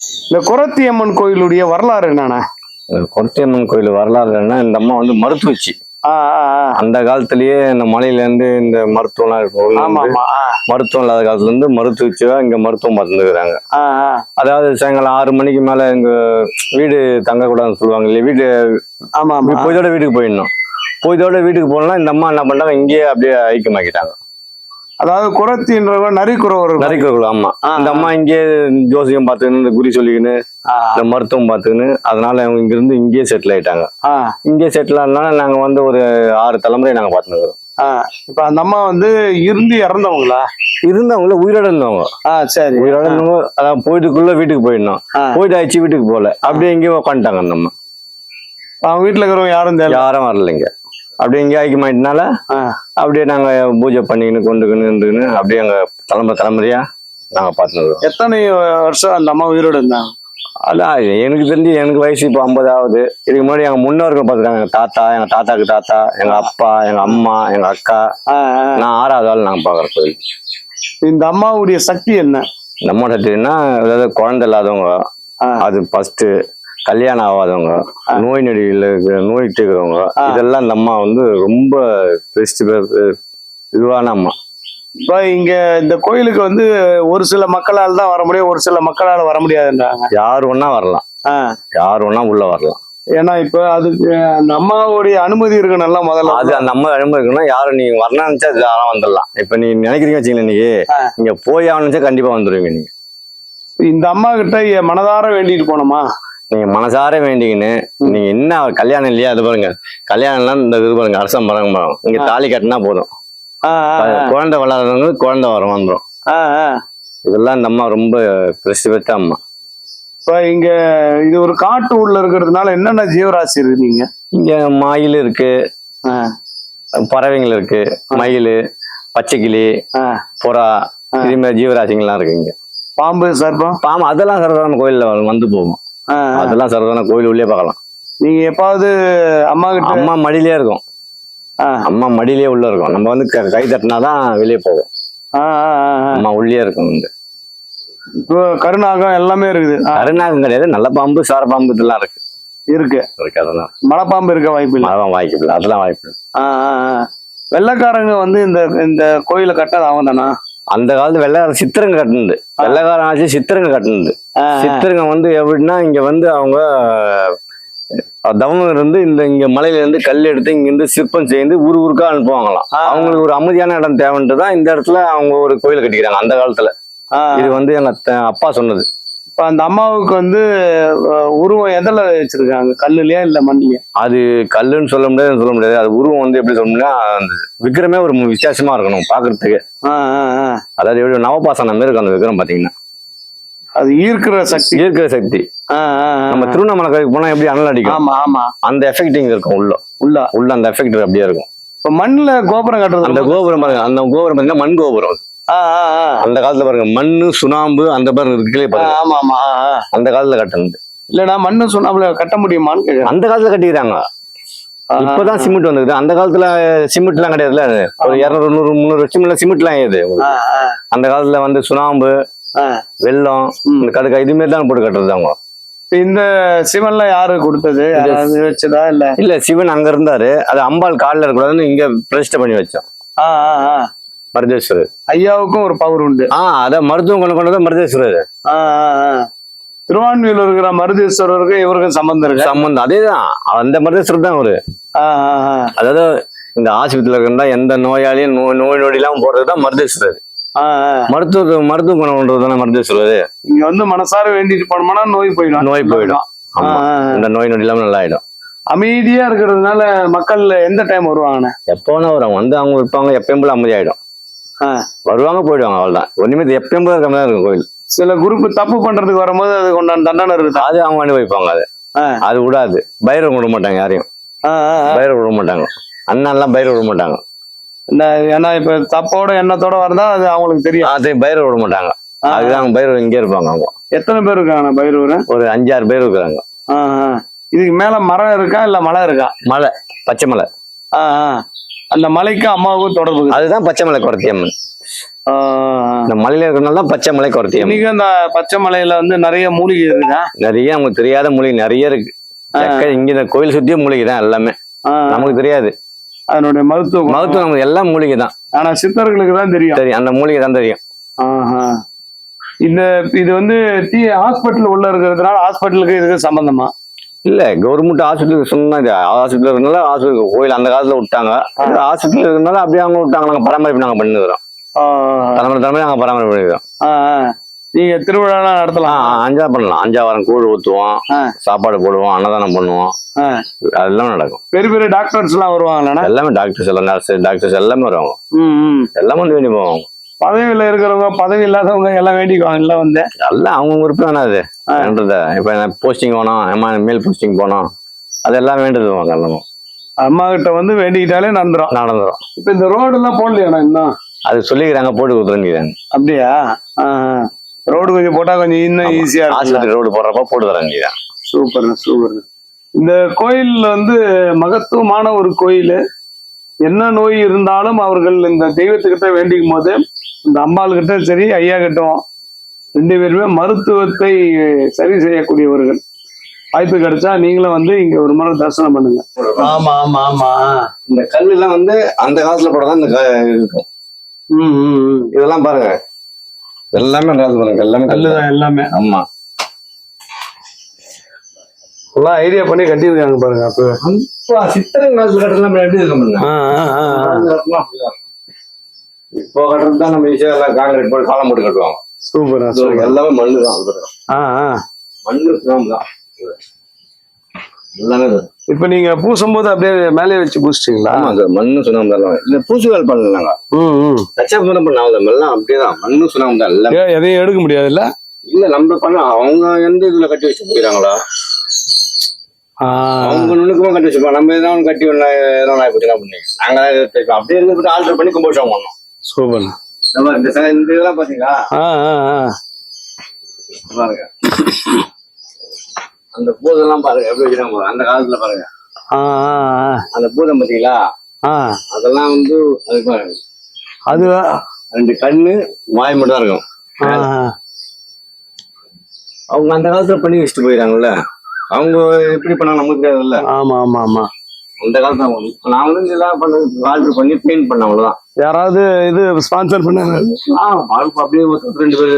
இந்த குரத்தி அம்மன் கோயிலுடைய வரலாறு என்னண்ணா? கொரட்டியம்மன் கோயில் வரலாறுன்னா இந்த அம்மா வந்து மருத்துவச்சி. அந்த காலத்திலேயே இந்த மலையில இருந்து இந்த மருத்துவம்லாம் இருக்கும் மருத்துவம் இல்லாத காலத்துல இருந்து மருத்துவச்சியா இங்க மருத்துவம் ஆ. அதாவது சாயங்காலம் ஆறு மணிக்கு மேல எங்க வீடு தங்கக்கூடாதுன்னு சொல்லுவாங்க இல்லையா? வீடு ஆமா பொய்தோட வீட்டுக்கு போயிடணும். பொய்தோட வீட்டுக்கு போனா இந்த அம்மா என்ன பண்ணாங்க இங்கேயே அப்படியே ஐக்கியமாக்கிட்டாங்க. அதாவது குரத்தின்றவங்க நரிக்குறவர் நரிக்கோள் ஆமா. ஆ, இந்த அம்மா இங்கேயே ஜோசியம் பார்த்துக்கின்னு இந்த குறி சொல்லிக்கின்னு இந்த மருத்துவம் பார்த்துக்கின்னு அதனால அவங்க இங்கிருந்து இங்கேயே செட்டில் ஆயிட்டாங்க. இங்கே செட்டில் ஆனால நாங்க வந்து ஒரு ஆறு தலைமுறை நாங்க பார்த்துருக்கோம் ஆ. இப்ப அந்த அம்மா வந்து இருந்து இறந்தவங்களா? இருந்தவங்கள உயிரோட இருந்தவங்க சரி. உயிரோட இருந்தவங்க அதான் போயிட்டுக்குள்ள வீட்டுக்கு போயிடணும். போயிட்டு ஆயிடுச்சு வீட்டுக்கு போகல. அப்படியே இங்கே உட்காந்துட்டாங்க அந்த அம்மா. அவங்க வீட்டுல இருக்கிறவங்க யாரும் யாரும் வரலைங்க. அப்படியே இங்கே ஐக்கியமாயிட்டனால அப்படியே நாங்க பூஜை பண்ணிக்கின்னு இருந்துக்கின்னு அப்படியே எங்க தலைமுறை தலைமுறையா நாங்க பார்த்துருக்கோம் எத்தனை வருஷம் அந்த அம்மா உயிரோட இருந்தாங்க? அதான் எனக்கு தெரிஞ்சு எனக்கு வயசு இப்போ ஐம்பது ஆகுது இதுக்கு முன்னாடி எங்க முன்னோர்கள் பார்த்துருக்காங்க எங்க தாத்தா எங்க தாத்தாக்கு தாத்தா எங்க அப்பா எங்க அம்மா எங்க அக்கா. நான் ஆறாவது ஆள் நாங்க பார்க்குற கோயில். இந்த அம்மாவுடைய சக்தி என்ன? நம்ம சட்டினா அதாவது குழந்தை இல்லாதவங்க. அது ஃபர்ஸ்ட் கல்யாணம் ஆகாதவங்க நோய் நொடியில் நோய் இருக்கிறவங்க. இதெல்லாம் இந்த அம்மா வந்து ரொம்ப பெஸ்ட் இதுவான அம்மா. இப்ப இங்க இந்த கோயிலுக்கு வந்து ஒரு சில மக்களால் தான் வர முடியும் ஒரு சில மக்களால் வர முடியாதுன்றாங்க. யார் ஒண்ணா வரலாம். யார் ஒண்ணா உள்ள வரலாம். ஏன்னா இப்ப அதுக்கு அந்த அம்மாவுடைய அனுமதி இருக்கு நல்லா முதல்ல. அது அந்த அம்மா அனுமதி இருக்குன்னா யாரும் நீங்க வரணும்னு நினைச்சா தாராளம் வந்துடலாம். இப்ப நீ நினைக்கிறீங்க வச்சுங்களேன் இன்னைக்கு. நீங்க போய் ஆகணுச்சா கண்டிப்பா வந்துருவீங்க நீங்க. இந்த அம்மா கிட்ட மனதார வேண்டிட்டு போனோமா நீங்க மனசார வேண்டிக்கின்னு நீங்க என்ன கல்யாணம் இல்லையா அது பாருங்க. கல்யாணம்லாம் இந்த இது பாருங்க அரசம் பாருங்க பாருங்க. இங்க தாலி கட்டினா போதும். குழந்தை வளர்றவங்களுக்கு குழந்தை வரும் வந்துடும். இதெல்லாம் இந்த அம்மா ரொம்ப பிரசித்தி பெற்ற அம்மா. இப்ப இங்க இது ஒரு காட்டு உள்ள இருக்கிறதுனால என்னென்ன ஜீவராசி இருக்கு நீங்க? இங்க மயில் இருக்கு ஆ, பறவைங்கள் இருக்கு மயில் பச்சைக்கிளி. புறா இது மாதிரி ஜீவராசிங்கள்லாம் இருக்கு இங்க. பாம்பு சர்ப்பம் பாமா அதெல்லாம் சரதான கோயில்ல வந்து போகும். அதெல்லாம் சரதான கோயில் உள்ளே பார்க்கலாம். நீங்க எப்பாவது அம்மா கிட்ட அம்மா மடியிலே இருக்கும். அம்மா மடியிலே உள்ள இருக்கும். நம்ம வந்து க- கை தட்டினாதான் வெளியே ஆ. அம்மா உள்ளே இருக்கும் வந்து. இப்போ கருநாகம் எல்லாமே இருக்குது. ஆ, கருநாகம் கிடையாது. நல்ல பாம்பு சார பாம்பு இதெல்லாம் இருக்கு. இருக்கு. இருக்கு அதெல்லாம். மலைப்பாம்பு இருக்க வாய்ப்பு இல்லை. அதெல்லாம் வாய்ப்பு இல்லை. அதெல்லாம் வாய்ப்பு இல்லை. வெள்ளைக்காரங்க வந்து இந்த இந்த கோயிலை கட்டது அவங்க தானா அந்த காலத்து வெள்ளைக்கார சித்திரங்க கட்டுனது. வெள்ளைக்காரன் ஆச்சு சித்திரங்க கட்டுனது. சித்திரங்க வந்து எப்படின்னா இங்க வந்து அவங்க தவம் இருந்து இந்த இங்க மலையில இருந்து கல் எடுத்து இங்க இருந்து சிற்பம் செய்து ஊர் ஊருக்கா அனுப்புவாங்களாம். அவங்களுக்கு ஒரு அமைதியான இடம் தேவைன்ட்டு தான் இந்த இடத்துல அவங்க ஒரு கோயில் கட்டிக்கிறாங்க அந்த காலத்துல. இது வந்து எங்க அப்பா சொன்னது. இப்ப அந்த அம்மாவுக்கு வந்து உருவம் எதில் வச்சிருக்காங்க? கல்லுலயா இல்ல மண்ணிலயா? அது கல்லுன்னு சொல்ல முடியாது சொல்ல முடியாது. அது உருவம் வந்து எப்படி சொல்ல முடியாது அந்த விக்கிரமே ஒரு வித்தியாசமா இருக்கணும் ஆ. அதாவது எப்படி நவபாசனம் மாதிரி இருக்கும் அந்த விக்கிரம் பாத்தீங்கன்னா. அது ஈர்க்கிற சக்தி. ஈர்க்கிற சக்தி. நம்ம திருவண்ணாமலை கோயிலுக்கு போனா எப்படி அனல் அடிக்கும்? ஆமா ஆமா. அந்த எஃபெக்ட் இங்க இருக்கும் உள்ள. உள்ள. உள்ள அந்த எஃபெக்ட் அப்படியே இருக்கும். இப்ப மண்ணுல கோபுரம் கட்டுறது அந்த கோபுரம் பாருங்க அந்த கோபுரம் பாத்தீங்கன்னா மண் கோபுரம் அது. அந்த காலத்துல பாருங்க மண்ணு சுண்ணாம்பு அந்த பாருங்க இருக்குல்லே பாருங்க. ஆமா ஆமா. அந்த காலத்துல கட்டினது இல்லடா மண்ணு சொன்னாப்புல கட்ட முடியுமான்னு அந்த காலத்துல கட்டிக்கிறாங்க. இப்பதான் சிமெண்ட் வந்தது. அந்த காலத்துல சிமெண்ட் எல்லாம் கிடையாதுல்ல ஒரு இருநூறு நூறு முந்நூறு முன்ன சிமெண்ட் எல்லாம் ஏது அந்த காலத்துல வந்து சுண்ணாம்பு. வெள்ளம். இந்த கடுக்கா இதுமாரி தான் போட்டு கட்டுறது அவங்க. இந்த சிவன்ல யாரு கொடுத்தது? வச்சதா இல்ல? இல்ல சிவன் அங்க இருந்தாரு. அது அம்பாள் காலில் இருக்கக்கூடாதுன்னு இங்க பிரதிஷ்டை பண்ணி வச்சோம். மருதேஸ்வரர். ஐயாவுக்கும் ஒரு பவர் உண்டு. ஆ அதான் மருத்துவம் கொண்டு கொண்டது மருதேஸ்வரர். திருவான்மையூர்ல இருக்கிற மருதீஸ்வரருக்கு இவருக்கும் சம்பந்தம் இருக்கு? சம்பந்தம் அதேதான். அந்த மருதேஸ்வரர் தான் அவரு. அதாவது இந்த ஆஸ்பத்திரியில இருந்தா எந்த நோயாளியும் நோய் நோய் நொடி இல்லாம போறது தான் மருதேஸ்வரர். மருத்துவ மருத்துவ குணம் பண்றது தானே மருதேஸ்வரர். இங்க வந்து மனசார வேண்டிட்டு போனோம்னா நோய் போயிடும். நோய் போயிடும். இந்த நோய் நொடி இல்லாம நல்லா ஆயிடும் அமைதியா இருக்கிறதுனால மக்கள் எந்த டைம் வருவாங்கண்ணே எப்போ வேணா வரும். வந்து அவங்க இருப்பாங்க எப்பயும் போல அமைதி ஆயிடும் ஆ. வருவாங்க போயிடுவாங்க அவ்வளவுதான். ஒண்ணுமே எப்பயும் இருக்க மாதிரி இருக்கும் கோயில் சில குரூப் தப்பு பண்றதுக்கு வரும்போது அது கொண்டாந்து தண்டனை இருக்குதா அது அவங்க அனுபவிப்பாங்க அது. ஆ. அது விடாது. பைரவம் விட மாட்டாங்க யாரையும். பைரவ விட மாட்டாங்க. அண்ணன்லாம் பைரவ விட மாட்டாங்க. ஏன்னா இப்ப தப்போட எண்ணத்தோட வந்தா அது அவங்களுக்கு தெரியும். அது பைரவ விட மாட்டாங்க. அதுதான் பைரவ இங்கே இருப்பாங்க அவங்க. எத்தனை பேர் இருக்காங்க பைரவர்? ஒரு அஞ்சாறு பேர் இருக்கிறாங்க. இதுக்கு மேல மரம் இருக்கா இல்ல மலை இருக்கா? மலை பச்சை மலை. ஆ, ஆ. அந்த மலைக்கும் அம்மாவுக்கும் தொடர்பு. அதுதான் பச்சை மலை குரத்தி அம்மன். இந்த மலையில இருக்கிறனால தான் பச்சை மலை குறத்தியம். இன்னைக்கு அந்த பச்சை மலையில வந்து நிறைய மூலிகை இருக்குதா? நிறைய நமக்கு தெரியாத மூலிகை நிறைய இருக்கு. இங்க இந்த கோயில் சுத்தியும் மூலிகை தான் எல்லாமே. நமக்கு தெரியாது. அதனுடைய மருத்துவ. மருத்துவம் நமக்கு எல்லாம் மூலிகை தான். ஆனா சித்தர்களுக்கு தான் தெரியும். தெரியும். அந்த மூலிகை தான் தெரியும். இந்த இது வந்து டி ஹாஸ்பிட்டல் உள்ள இருக்கிறதுனால ஹாஸ்பிட்டலுக்கு இதுக்கு சம்பந்தமா? இல்ல கவர்மெண்ட் ஹாஸ்பிட்டலுக்கு சொன்னா ஹாஸ்பிட்டல் இருக்கனால ஹாஸ்பிட்டல் கோயில் அந்த காலத்துல விட்டாங்க. ஹாஸ்பிட்டல் இருக்கனால அப்படியே அவங்க விட்டாங்க. நாங்க பராமரிப்பு நாங்க பண்ணுகிறோம் ஆ, தலைமுறை தலைமுறை நாங்க பராமரிப்பு பண்ணிக்கிறோம். நீங்க திருவிழாலாம் நடத்தலாம். அஞ்சா பண்ணலாம். அஞ்சா வாரம் கூழ் ஊத்துவோம். சாப்பாடு போடுவோம். அன்னதானம் பண்ணுவோம். அதெல்லாம் நடக்கும். பெரிய பெரிய டாக்டர்ஸ் எல்லாம் வருவாங்களாண்ணா? எல்லாமே டாக்டர்ஸ் எல்லாம் நர்ஸ் டாக்டர்ஸ் எல்லாமே வருவாங்க. எல்லாமே வந்து வேண்டி போவாங்க பதவியில இருக்கிறவங்க பதவி இல்லாதவங்க எல்லாம் வேண்டிக்குவாங்க எல்லாம் வந்து. எல்லாம் அவங்க விருப்பம் அது? வேண்டத. இப்ப போஸ்டிங் போனோம் ஏமா மேல் போஸ்டிங் போனோம் அதெல்லாம் வேண்டது எல்லாமே. அம்மா கிட்ட வந்து வேண்டிக்கிட்டாலே நடந்துரும். நடந்துரும். இப்ப இந்த ரோடு எல்லாம் போடலையாண்ணா இன்னும்? அது சொல்லிக்கிறாங்க போட்டு கொடுத்துருங்கிறாங்க அப்படியா? ரோடு கொஞ்சம் போட்டா கொஞ்சம் இன்னும் ஈஸியா இருக்கும். ஆஸ்பத்திரி ரோடு போடுறப்ப போட்டு தராங்க சூப்பர் சூப்பர் இந்த கோயில்ல வந்து மகத்துவமான ஒரு கோயில். என்ன நோய் இருந்தாலும் அவர்கள் இந்த தெய்வத்துக்கிட்ட வேண்டிக்கும் போது இந்த அம்பாள் கிட்ட சரி ஐயா கிட்டும் ரெண்டு பேருமே மருத்துவத்தை சரி செய்யக்கூடியவர்கள். வாய்ப்பு கிடைச்சா நீங்களும் வந்து இங்க ஒரு முறை தரிசனம் பண்ணுங்க. ஆமா ஆமா ஆமா. இந்த கல் எல்லாம் வந்து அந்த காலத்துல போடதான் இந்த இருக்கும். ம். இதெல்லாம் பாருங்க. எல்லாமே பாருங்க. எல்லாமே கல்லு நல்லதுதான் எல்லாமே. ஆமா. எல்லாம் ஐடியா பண்ணி கட்டியிருக்காங்க பாருங்க அப்ப இப்போ கட்டலாம் எப்படி இருக்க முடியும்? கட்டுறது தான் நம்ம ஈஸியா எல்லாம் காங்கிரீட் போட்டு காலம் போட்டு கட்டுவாங்க. சூப்பரா எல்லாமே மண்ணு தான் மண்ணு தான். இப்ப நீங்க பூசும் போது அப்படியே மேலே வச்சு பூசிட்டீங்களா? ஆமா சார். மண்ணு சுண்ணாம்பு தான். இல்ல பூச்சி வேலை பண்ணலாங்க ம் ம். கச்சா பண்ண பண்ணாங்க எல்லாம் அப்படியே தான். மண்ணு சுண்ணாம்பு தான். எல்லாம். எதையும் எடுக்க முடியாதுல்ல? இல்ல நம்ம பண்ண அவங்க எந்த இதுல கட்டி வச்சு போயிறாங்களா ஆ, அவங்க நுணுக்கமா கட்டி வச்சுப்போம் நம்ம எதாவது கட்டி ஒண்ணு எதாவது இப்படி பண்ணீங்க நாங்க இப்ப அப்படியே இருந்து ஆல்டர் பண்ணி கும்போஷம் பண்ணோம் சூப்பர். நம்ம இந்த இதெல்லாம் பாத்தீங்களா? பாருங்க. அந்த பூதெல்லாம் பாருங்க எப்படி பாருங்க. அந்த காலத்துல பாருங்க. அந்த பூதம் பாத்தீங்களா? அதெல்லாம் வந்து அது பாருங்க. அது ரெண்டு கண்ணு வாய் மட்டும் தான் இருக்கும். அவங்க அந்த காலத்துல பண்ணி வச்சுட்டு போயிடறாங்கல்ல அவங்க எப்படி பண்ணாங்க நமக்கு தெரியாதுல்ல? ஆமா ஆமா ஆமா. அந்த காலத்துல நான் வந்து இதெல்லாம் பண்ண ஆல்டர் பண்ணி பெயிண்ட் பண்ண அவ்வளவுதான். யாராவது இது ஸ்பான்சர் பண்ணாங்க ஆ வாழ்க்கை அப்படியே ஒருத்தர் ரெண்டு பேரு.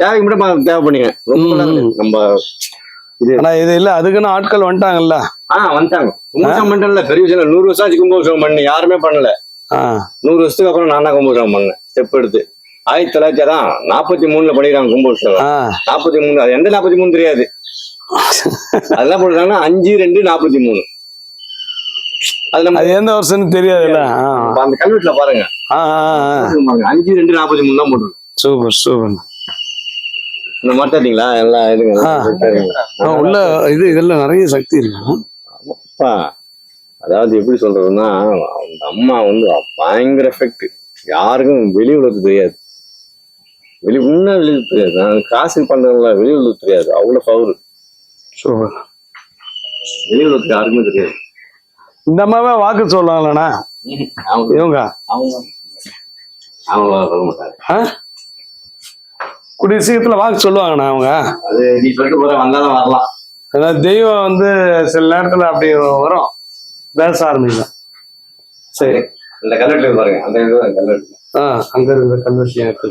தேவைக்கு மட்டும் தேவை பண்ணிங்க ரொம்ப. நம்ம ஆனா இது இல்ல அதுக்குன்னு ஆட்கள் வந்துட்டாங்கல்ல. ஆ வந்துட்டாங்க. கும்போஷம் பண்ணல பெரிய விஷயம். நூறு வருஷம் ஆச்சு கும்போஷம் பண்ணி. யாருமே பண்ணல. நூறு வருஷத்துக்கு அப்புறம் நான் தான் கும்போஷம் பண்ணேன். ஸ்டெப் எடுத்து. ஆயிரத்தி தொள்ளாயிரத்தி அதான் நாற்பத்தி மூணுல பண்ணிருக்காங்க கும்போஷம் ஆ. நாற்பத்தி மூணு அது எந்த நாற்பத்தி மூணு தெரியாது. அதெல்லாம் போட்டுருக்காங்கன்னா அஞ்சு ரெண்டு நாற்பத்தி மூணு. அது நம்ம அது எந்த வருஷம்னு தெரியாதுல்ல? அந்த கல்வெட்டுல பாருங்க. அஞ்சு ரெண்டு நாற்பத்தி மூணு தான் போட்டுருக்கு. Super super. இந்த மாட்டாட்டீங்களா எல்லாம் இதுங்க. உள்ள இது இதுல நிறைய சக்தி இருக்கு. அப்பா அதாவது எப்படி சொல்றதுன்னா அந்த அம்மா வந்து பயங்கர எஃபெக்ட் யாருக்கும் வெளி உலகத்துக்கு தெரியாது. வெளி உண்மை வெளி தெரியாது. நான் காசு பண்றதுல வெளி உலகத்துக்கு தெரியாது. அவ்வளவு பவர் சூப்பர் வெளி உலகத்துக்கு யாருக்குமே தெரியாது. இந்த அம்மாவே வாக்கு அவங்க. இவங்க? அவங்க. அவங்க சொல்ல மாட்டாங்க. ஆ? கூடிய சீக்கிரத்துல வாக்கு சொல்லுவாங்கண்ணா அவங்க? அது நீ சொல்லிட்டு போற வந்தாலும் வரலாம். அதாவது தெய்வம் வந்து சில நேரத்துல அப்படி வரும். பேச ஆரம்பிக்கும். சரி. இந்த கல்வெட்டுல பாருங்க. அந்த இது கல்வெட்டு ஆ அங்க இருக்கிற கல்வெட்டியா இருக்கு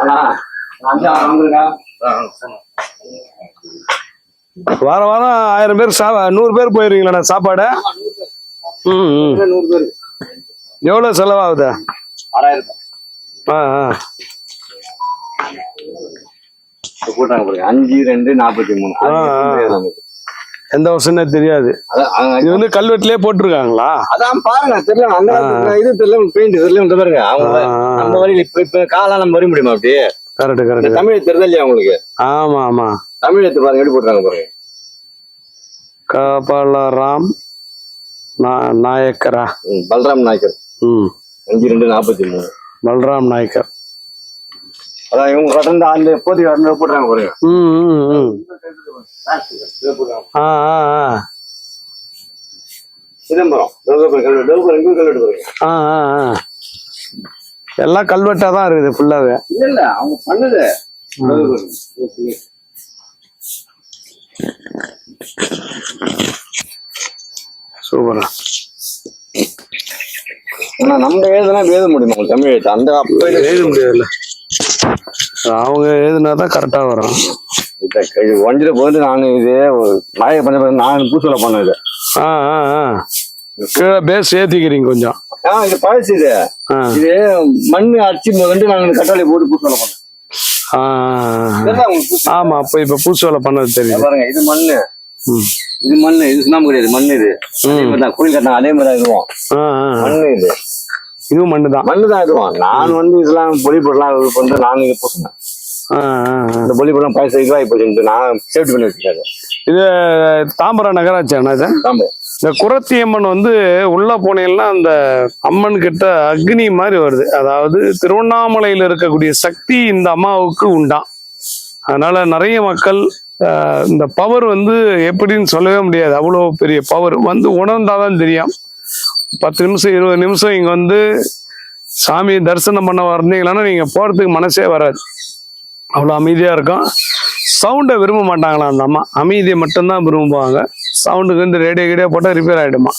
ஆனா அஞ்சா வந்துருக்கா வாரம் வாரம் ஆயிரம் பேர் சா நூறு பேர் போயிருவீங்களாண்ணா சாப்பாடு? ம் ம். எவ்வளோ செலவாகுது? ஆ ஆ. போட்டாங்க பாருங்க. அஞ்சு ரெண்டு நாற்பத்தி மூணு. எந்த வருஷம்னே தெரியாது. இது வந்து கல்வெட்டிலே போட்டிருக்காங்களா? அதான் பாருங்க தெரியல. அந்த இது தெரியல பெயிண்ட் தெரியல இந்த பாருங்க. அவங்க நம்ம வரையில இப்ப இப்ப காலம் நம்ம வரைய முடியுமா அப்படி? கரெக்ட் கரெக்ட் தமிழ் தெரியுதா இல்லையா உங்களுக்கு? ஆமா ஆமா. தமிழ் எடுத்து பாருங்க எப்படி போட்டுறாங்க பாருங்க. கபாலராம் நாயக்கரா. பல்ராம் நாயக்கர். ம். அஞ்சு ரெண்டு நாற்பத்தி மூணு. பல்ராம் நாயக்கர். அதான் இவங்க கடந்த அந்த போட்டி அந்த போட்டுறாங்க பாருங்க. ஆ ஆ ஆ. சிதம்பரம் ஆ ஆ ஆ. எல்லாம் கல்வெட்டா தான் இருக்குது ஃபுல்லாவே இல்ல இல்ல அவங்க பண்ணது. சூப்பரா ஆனா நம்ம எழுதுனா எழுத முடியும்? உங்களுக்கு தமிழ் எழுத்து. அந்த அப்ப எழுத முடியாதுல்ல. அவங்க எழுதுனாதான் கரெக்டா வரும். ஒன்றில் போயிட்டு நான் இது மழை பண்ண நான் பூசல ஆ ஆ கீழே பேஸ் ஏத்திக்கிறீங்க கொஞ்சம். ஆ இது பழசு இது. இது மண் அடிச்சு வந்து நாங்க கட்டாளி போட்டு பூசல பண்ணோம். ஆமா அப்ப இப்ப பூசு வேலை பண்ணது தெரியுது. பாருங்க இது மண்ணு. இது மண்ணு இது சுண்ணாம்பு கிடையாது மண்ணு இது. அதே மாதிரி தான் கோயில் கட்டினா அதே மாதிரி தான் இதுவும் இது இதுவும் மண்ணு தான் மண்ணு தான் இதுவும். நான் வந்து இதெல்லாம் பொலிப்பொருளாம் இது வந்து நான் இங்க பூசினேன். இந்த பொலிப்பொருளாம் பழசு இதுவாகி போச்சுட்டு நான் சேஃப்டி பண்ணி வச்சிருக்காரு இது தாம்பரம் நகராட்சி அண்ணா இது? ஆமா இந்த குரத்தி அம்மன் வந்து உள்ள போனீங்கன்னா அந்த அம்மன் கிட்ட அக்னி மாதிரி வருது. அதாவது திருவண்ணாமலையில இருக்கக்கூடிய சக்தி இந்த அம்மாவுக்கு உண்டாம். அதனால நிறைய மக்கள் இந்த பவர் வந்து எப்படின்னு சொல்லவே முடியாது. அவ்வளோ பெரிய பவர் வந்து உணர்ந்தாதான் தெரியும். பத்து நிமிஷம் இருபது நிமிஷம் இங்கே வந்து சாமி தரிசனம் பண்ண வந்தீங்கன்னா நீங்கள் போகிறதுக்கு மனசே வராது. அவ்வளோ அமைதியாக இருக்கும். சவுண்டை விரும்ப மாட்டாங்களாம் அந்த அம்மா? அமைதியை மட்டும்தான் விரும்புவாங்க. சவுண்டுக்கு வந்து ரேடியோ கீடியோ போட்டால் ரிப்பேர் ஆகிடுமா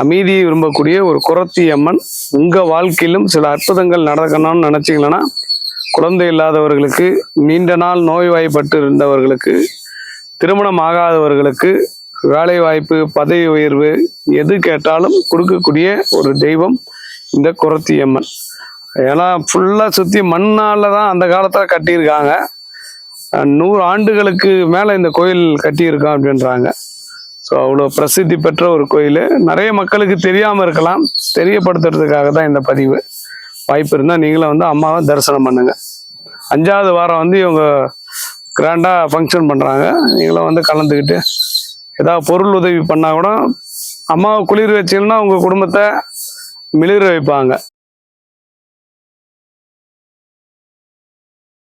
அமைதியை விரும்பக்கூடிய ஒரு குரத்தி அம்மன் உங்கள் வாழ்க்கையிலும் சில அற்புதங்கள் நடக்கணும்னு நினச்சிங்களன்னா குழந்தை இல்லாதவர்களுக்கு நீண்ட நாள் நோய்வாய்ப்பட்டு இருந்தவர்களுக்கு திருமணம் ஆகாதவர்களுக்கு வேலை வாய்ப்பு பதவி உயர்வு எது கேட்டாலும் கொடுக்கக்கூடிய ஒரு தெய்வம் இந்த குரத்தியம்மன் ஏன்னா ஃபுல்லாக சுற்றி மண்ணால் தான் அந்த காலத்தில் கட்டியிருக்காங்க. நூறு ஆண்டுகளுக்கு மேலே இந்த கோயில் கட்டியிருக்கோம் அப்படின்றாங்க. ஸோ அவ்வளோ பிரசித்தி பெற்ற ஒரு கோயில். நிறைய மக்களுக்கு தெரியாமல் இருக்கலாம். தெரியப்படுத்துறதுக்காக தான் இந்த பதிவு. வாய்ப்பு இருந்தால் நீங்களும் வந்து அம்மாவை தரிசனம் பண்ணுங்க. அஞ்சாவது வாரம் வந்து இவங்க கிராண்டாக ஃபங்க்ஷன் பண்ணுறாங்க நீங்களும் வந்து கலந்துக்கிட்டு ஏதாவது பொருள் உதவி பண்ணால் கூட அம்மாவை குளிர் வச்சிங்கன்னா உங்கள் குடும்பத்தை மிளிர வைப்பாங்க.